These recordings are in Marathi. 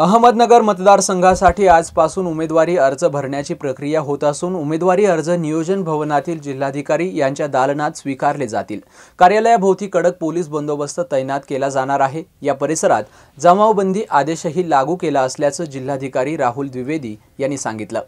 अहमदनगर मतदारसंघासाठी आजपासून उमेदवारी अर्ज भरण्याची प्रक्रिया होत असून उमेदवारी अर्ज नियोजन भवनातील जिल्हाधिकारी यांच्या दालनात स्वीकारले जातील. कार्यालयाभोवती कडक पोलीस बंदोबस्त तैनात केला जाणार आहे. या परिसरात जमावबंदी आदेशही लागू केला असल्याचं जिल्हाधिकारी राहुल द्विवेदी यांनी सांगितलं.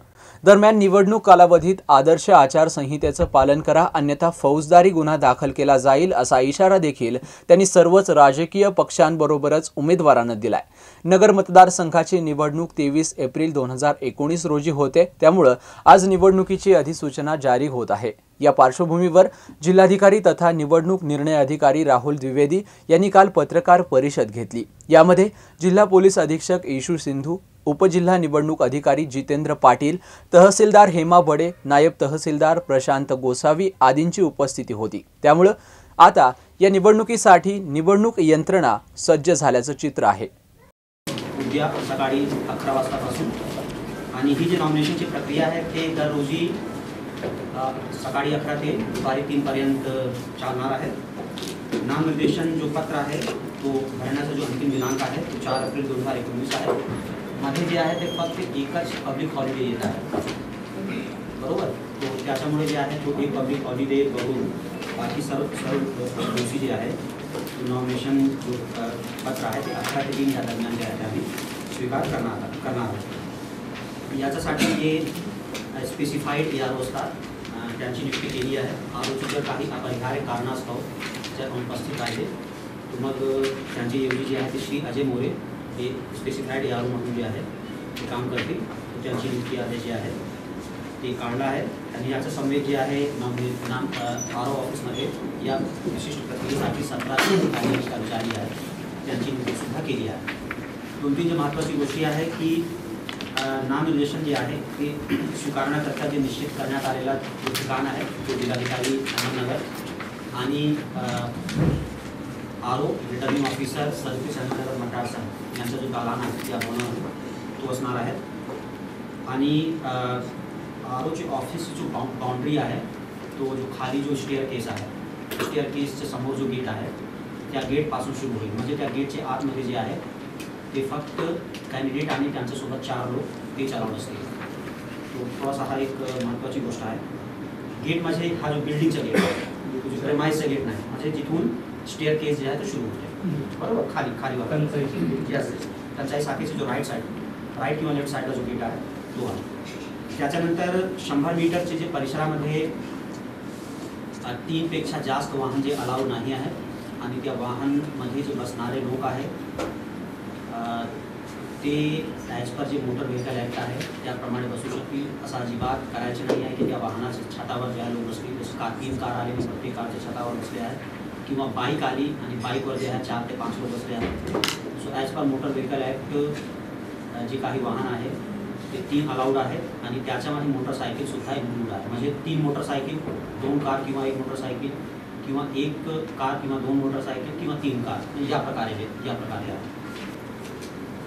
दरम्यान निवडणूक कालावधीत आदर्श आचारसंहितेचं पालन करा अन्यथा फौजदारी गुन्हा दाखल केला जाईल असा इशारा देखील त्यांनी सर्वच राजकीय पक्षांबरोबरच उमेदवारांना दिलाय. नगर मतदारसंघाची निवडणूक तेवीस एप्रिल दोन हजार एकोणीस रोजी होते. त्यामुळं आज निवडणुकीची अधिसूचना जारी होत आहे. या पार्श्वभूमीवर जिल्हाधिकारी तथा निवडणूक निर्णय अधिकारी राहुल द्विवेदी यांनी काल पत्रकार परिषद घेतली. यामध्ये जिल्हा पोलीस अधीक्षक येशू सिंधू उपजिल्हा निवडणूक अधिकारी जितेंद्र पाटील तहसीलदार हेमा बडे नायब तहसीलदार प्रशांत गोसावी आदींची उपस्थिती होती. त्यामुळं आता या निवडणुकीसाठी निवडणूक यंत्रणा सज्ज झाल्याचं चित्र आहे. उद्या सकाळी अकरा वाजतापासून. आणि ही जी नॉमिनेशनची प्रक्रिया आहे ते दर रोजी सकाळी अकरा ते दुपारी तीनपर्यंत चालणार आहे. नामनिर्देशन जो पत्र आहे तो भरण्याचा जो अंतिम दिनांक आहे तो चार एप्रिल दोन हजार एकोणीस आहे. मध्ये जे आहे ते फक्त एकच पब्लिक हॉलिडे येत आहे. बरोबर? तो त्याच्यामुळे जे आहे तो एक पब्लिक हॉलिडे बघून बाकी सर्व सर्व दिवशी जे आहे नॉमिनेशन जो पत्र आहे ते अठरा ते तीन या दरम्यान जे आहे ते आम्ही स्वीकार करणार करणार आहोत. याच्यासाठी जे स्पेसिफाईड या असतात त्यांची नियुक्ती केली आहे. आरोपी जर काही अपरिहार्य कारणास्तव जर अनुपस्थित राहिले तर मग त्यांची योजना जी आहे ती श्री अजय मोरे हे स्पेसिफाईड यारो म्हणून जे आहे ते काम करतील. त्यांची नियुक्ती आदेश जे आहे ते काढलं आहे. आणि याचं संवेद जे आहे नाम नाम आर ओ ऑफिसमध्ये या विशिष्ट प्रक्रियेसाठी सतराशे आणि कर्मचारी आहेत त्यांची नियुक्तीसुद्धा केली आहे. दोन तीन जे महत्त्वाची गोष्टी आहे की अ, नामनिर्देशन जे आहे ते स्वीकारण्याकरता जे निश्चित करण्यात आलेला जो ठिकाण आहे तो जिल्हाधिकारी अहमदनगर. आणि R O returning officer service Ahmednagar मतदारसंघ. यांचा जो दालान आहे त्या भवनामध्ये तो असणार आहे आणि आर ओची ऑफिस जो बाउंड्री आहे तो जो खाली जो स्टेअर केस आहे स्टेअर केसच्या समोर जो गेट आहे त्या गेटपासून सुरू होईल. म्हणजे त्या गेटच्या आतमध्ये जे आहे ते फक्त कॅन्डिडेट आणि त्यांच्यासोबत चार लोक ते चालवत असतील. तो थोडासा हा एक महत्त्वाची गोष्ट आहे. गेट म्हणजे हा जो बिल्डिंगचा गेट आहे जो प्रेमाईजचा गेट नाही. म्हणजे जिथून स्टेअर केस जे आहे तो सुरू होते. बरोबर? खाली खाली यस टंचाई शाखेची जो राईट साईड राईट किंवा लेफ्ट साईडला जो गेट आहे तो आहे. त्याच्यानंतर शंभर मीटरचे जे परिसरामध्ये तीनपेक्षा जास्त वाहन जे अलाव नाही आहे आणि त्या वाहनमध्ये जे बसणारे लोक आहेत ते ॲज पर जे मोटर व्हेकल ॲक्ट आहे त्याप्रमाणे बसू शकतील. असं अजिबात करायचे नाही आहे की त्या वाहनाच्या छतावर ज्या लोक बसतील जसं कार तीन कार आले प्रत्येक कारच्या छतावर बसले आहेत. किंवा बाईक आली आणि बाईकवर जे आहे चार ते पाच लोक बसले आहेत. So as per motor vehicle act जे काही वाहन आहे ते तीन अलाउड आहेत आणि त्याच्यामध्ये मोटरसायकलसुद्धा इन्क्लूड आहे. म्हणजे तीन मोटरसायकल दोन कार किंवा एक मोटरसायकल किंवा एक कार किंवा दोन मोटरसायकल किंवा तीन कार म्हणजे या प्रकारे या प्रकारे आहे.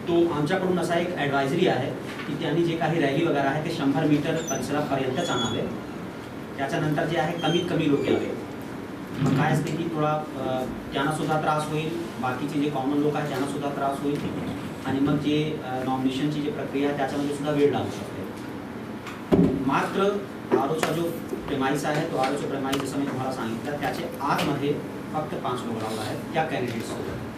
तो आमच्याकडून असा एक ॲडवायझरी आहे की त्यांनी जे काही रॅली वगैरे आहे ते शंभर मीटर परिसरापर्यंतच आणावे त्याच्यानंतर जे आहे कमीत कमी लोक यावे. मग काय असते की थोडा त्यांना सुद्धा त्रास होईल बाकीचे जे कॉमन लोक आहेत त्यांना सुद्धा त्रास होईल. आणि मग जे नॉमिनेशनची जी प्रक्रिया आहे त्याच्यामध्ये सुद्धा वेळ लागू शकते. मात्र आरोचा जो प्रेमाईस आहे तो आरोचा प्रेमाईस जसं मी तुम्हाला सांगितलं त्याचे आतमध्ये फक्त पाच लोक लावला आहेत त्या कॅन्डिडेटसोबत